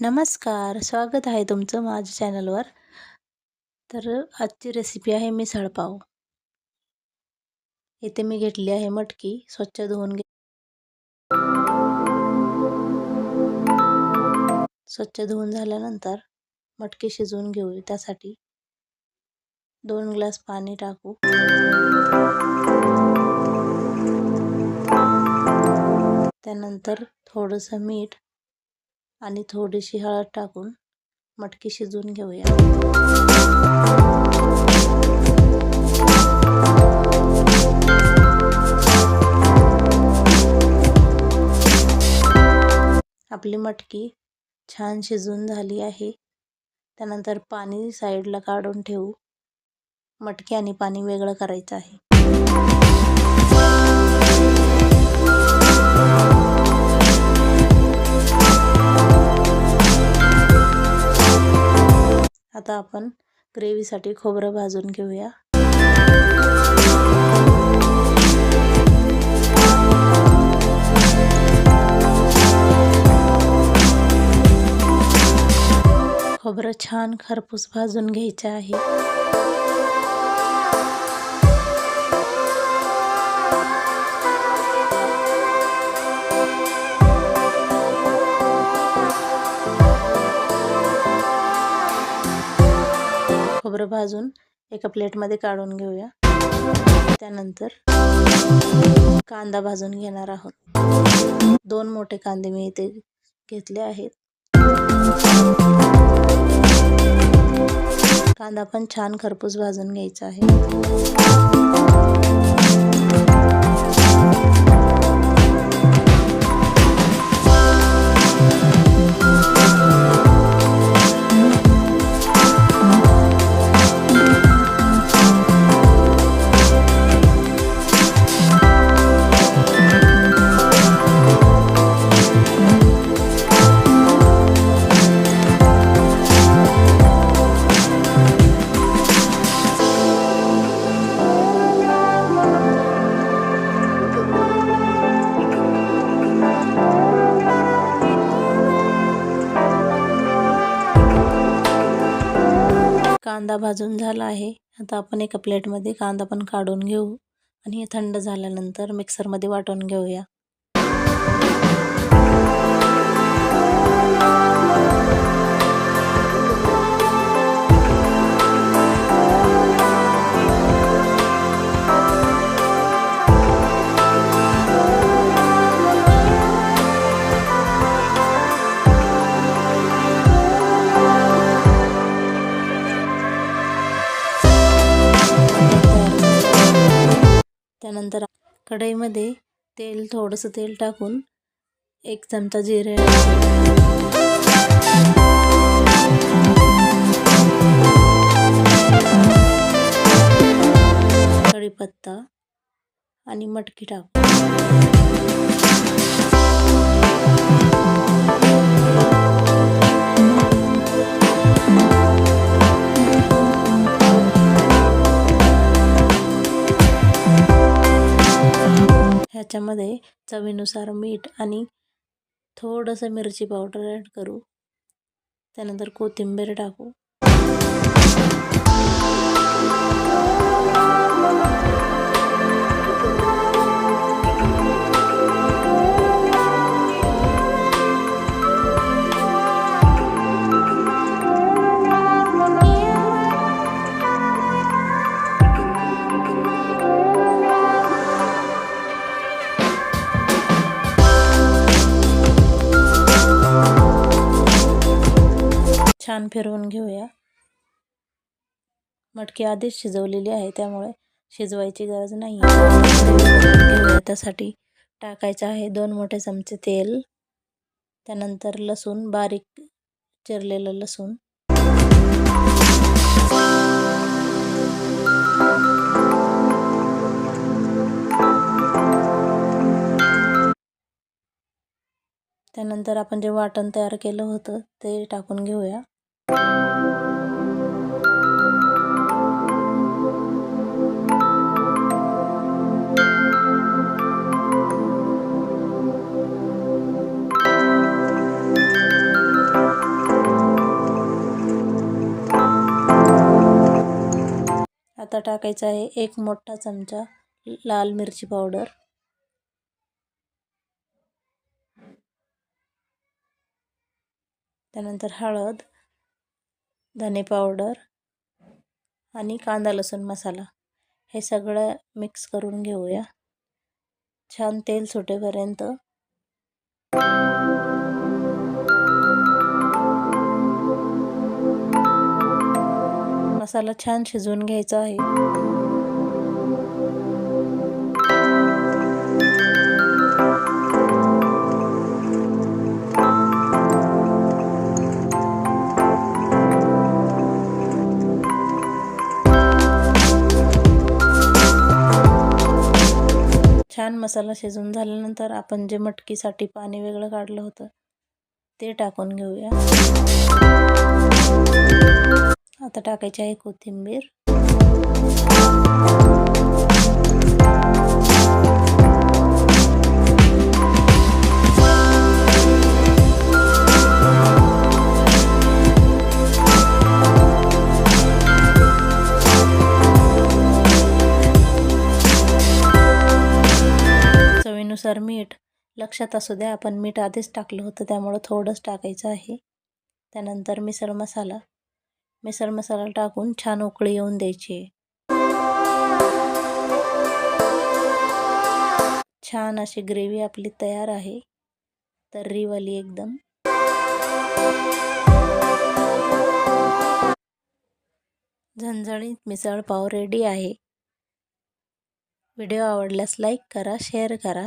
नमस्कार स्वागत आहे तुमचं माझ्या चॅनलवर. तर आजची रेसिपी आहे मिसळपाव इथे मी घेतली आहे मटकी स्वच्छ धुवून घे स्वच्छ धुवून झाल्यानंतर मटकी शिजवून घेऊ त्यासाठी दोन ग्लास पाणी टाकू. त्यानंतर थोडंसं मीठ आणि थोडीशी हळद टाकून मटकी शिजवून घेऊया. आपली मटकी छान शिजून झाली आहे. त्यानंतर पाणी साईडला काढून ठेवू. मटकी आणि पाणी वेगळं करायचं आहे. आता आपण ग्रेव्हीसाठी खोबरं भाजून घेऊया. खोबरं छान खरपूस भाजून घ्यायचं आहे. खोबरं भाजून एका प्लेटमध्ये काढून घेऊया. त्यानंतर कांदा भाजून घेणार आहोत. दोन मोठे कांदे मी इथे घेतले आहेत. कांदा पण छान खरपूस भाजून घ्यायचा आहे. कांदा भाजून झाला आहे. आता आपण एका प्लेटमध्ये कांदा पण काढून घेऊ आणि हे थंड झाल्यानंतर मिक्सरमध्ये वाटून घेऊया. त्यानंतर कढईमध्ये तेल थोडंसं तेल टाकून एक चमचा जिरे कढीपत्ता आणि मटकी टाकू. त्याच्यामध्ये चवीनुसार मीठ आणि थोडंसं मिरची पावडर ॲड करू. त्यानंतर कोथिंबीर टाकू. छान फिरवून घेऊया. मटकी आधीच शिजवलेली आहे त्यामुळे शिजवायची गरज नाही त्यासाठी टाकायचं आहे दोन मोठे चमचे तेल त्यानंतर लसूण बारीक चिरलेलं लसूण. त्यानंतर आपण जे वाटण तयार केलं होतं ते टाकून घेऊया. आता टाकायचं आहे एक मोठा चमचा लाल मिरची पावडर. त्यानंतर हळद. धने पावडर आणि कांदा लसूण मसाला. हे सगळं मिक्स करून घेऊया. छान तेल सुटेपर्यंत. मसाला छान शिजवून घ्यायचा आहे. मसाला शिजून झाल्यानंतर आपण जे मटकीसाठी पाणी वेगळं काढलं होतं ते टाकून घेऊया. आता टाकायची आहे कोथिंबीर. चवीनुसार मीठ. लक्षात असू द्या आपण मीठ आधीच टाकलं होतं त्यामुळं थोडंच टाकायचं आहे. त्यानंतर मिसळ मसाला. मिसळ मसाला टाकून छान उकळी येऊन द्यायची. छान अशी ग्रेव्ही आपली तयार आहे. तर्रीवाली एकदम. झणझणीत मिसळ पाव रेडी आहे. व्हिडिओ आवडल्यास लाईक करा शेअर करा.